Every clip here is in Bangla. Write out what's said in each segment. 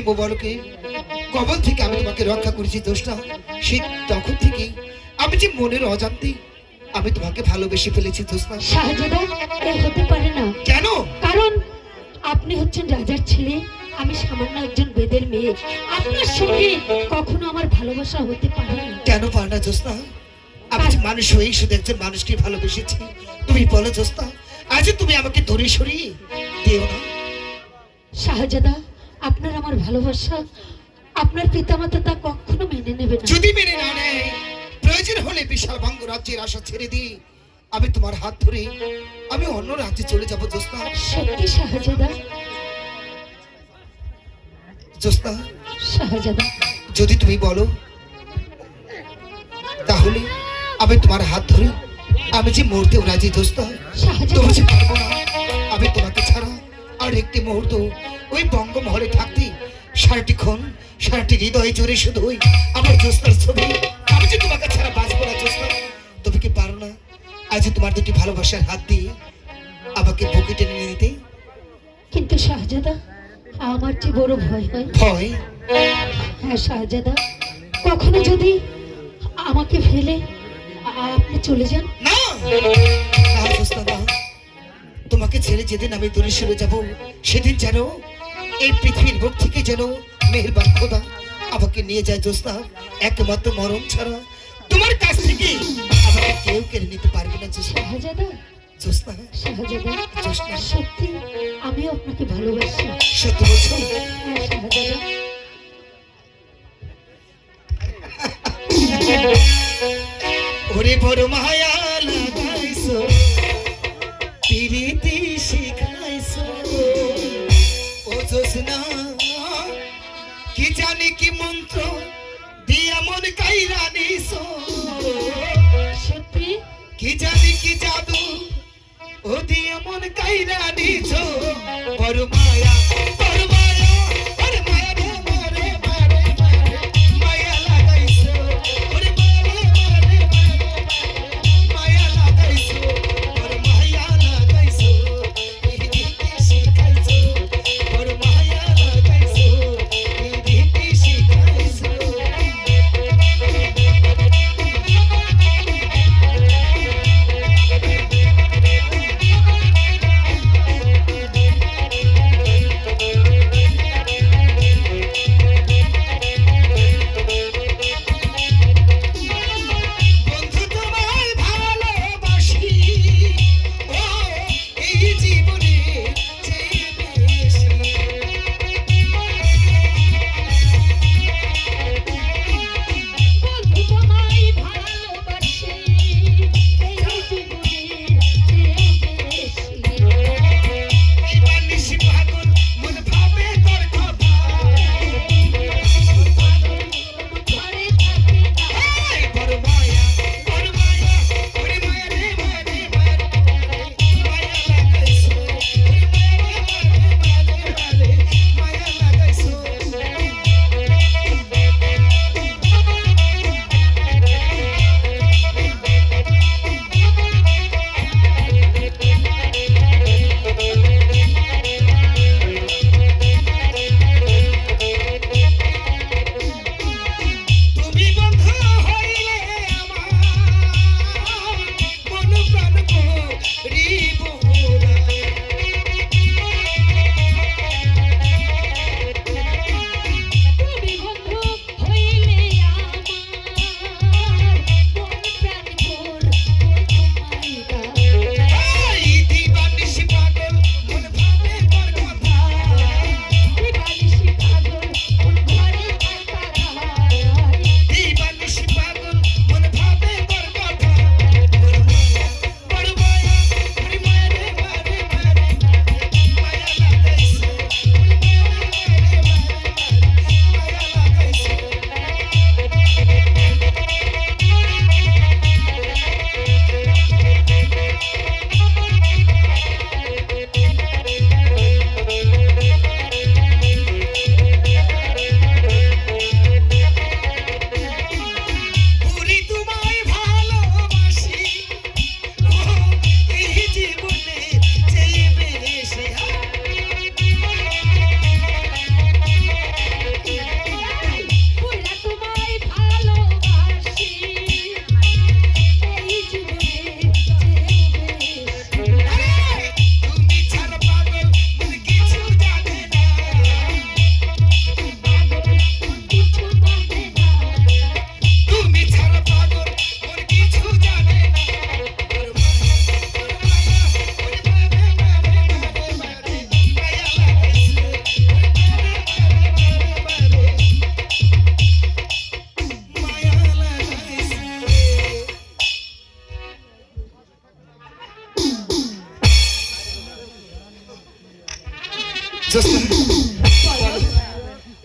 আমি মোবারকে কবল থেকে আমি তোমাকে রক্ষা করেছি দোষটা? সে তখন থেকে আমি যে মনের অজান্তে আমি তোমাকে ভালোবেসে ফেলেছি দোস্তা শাহজাদা এ হতে পারে না। কেন? কারণ আপনি হচ্ছেন রাজার ছেলে আমি সামান্য একজন বেদের মেয়ে। আপনার সঙ্গে কখনো আমার ভালোবাসা হতে পারে না। কেন পার না দোস্তা আমি যে মানুষ হয়েই শুধু একজন মানুষকে ভালোবেসেছি। তুমি বলো দোস্তা আজ তুমি আমাকে দূরে সরিয়ে দিও না। শাহজাদা আপনার আমার ভালোবাসা আপনার পিতামাতা তা কখনো মেনে নেবে না। যদি মেনে না নেয় প্রয়োজন হলে বিশাল বঙ্গ রাজ্যের আশা ছেড়ে দিই। আমি তোমার হাত ধরে আমি অন্য রাজ্যে চলে যাব দোস্তা সত্যি শাহজাদা। দোস্তা শাহজাদা। যদি তুমি বলো তাহলে আমি তোমার হাত ধরে আমি যে মরতেও রাজি দোস্ত তুমি যে পারব না আমি তোমাকে ছাড়া আর একটি মুহূর্ত ওই বঙ্গমহলে থাকতে। সারাটি ক্ষণ সারাটি হৃদয়ে জুড়ে শুধু ওই আমার জোস্তার ছবি। আমি যে তোমাকে ছাড়া বাঁচবো না জোস্তা তুমি কি পারো না? আজ তোমার দুটি ভালোবাসার হাত দিয়ে আমাকে বুকে টেনে নিতে। কিন্তু শাহজাদা আমার যে বড় ভয় হয়। ভয়? হ্যাঁ শাহজাদা কখনো যদি আমাকে ফেলে আপনি চলে যান। না। তোমাকে ছেড়ে যেদিন আমি দূরে সরে যাব সেদিন যেন এই পৃথিবীর বুক থেকে যেন মেহেরবান খোদা আমাকে নিয়ে যায় দোস্তা। একমাত্র মরণ ছাড়া। তোমার কাছ থেকে আমাকে কেউ কেড়ে নিতে পারবে না জোস্তা শাহজাদা। শাহজাদা সত্যি আমি আপনাকে ভালোবাসি। সত্যি বলছো? হ্যাঁ শাহজাদা। ওরে বড় মায়া লাগাইছো। পিরিতি জানি কি মন্ত্র? দিয়া মন কাইরা সত্যি? কি জানি কি জাদু? ও দিয়া মন কাইরা নিছো বড় মায়া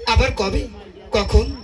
আবার কবে? কখন?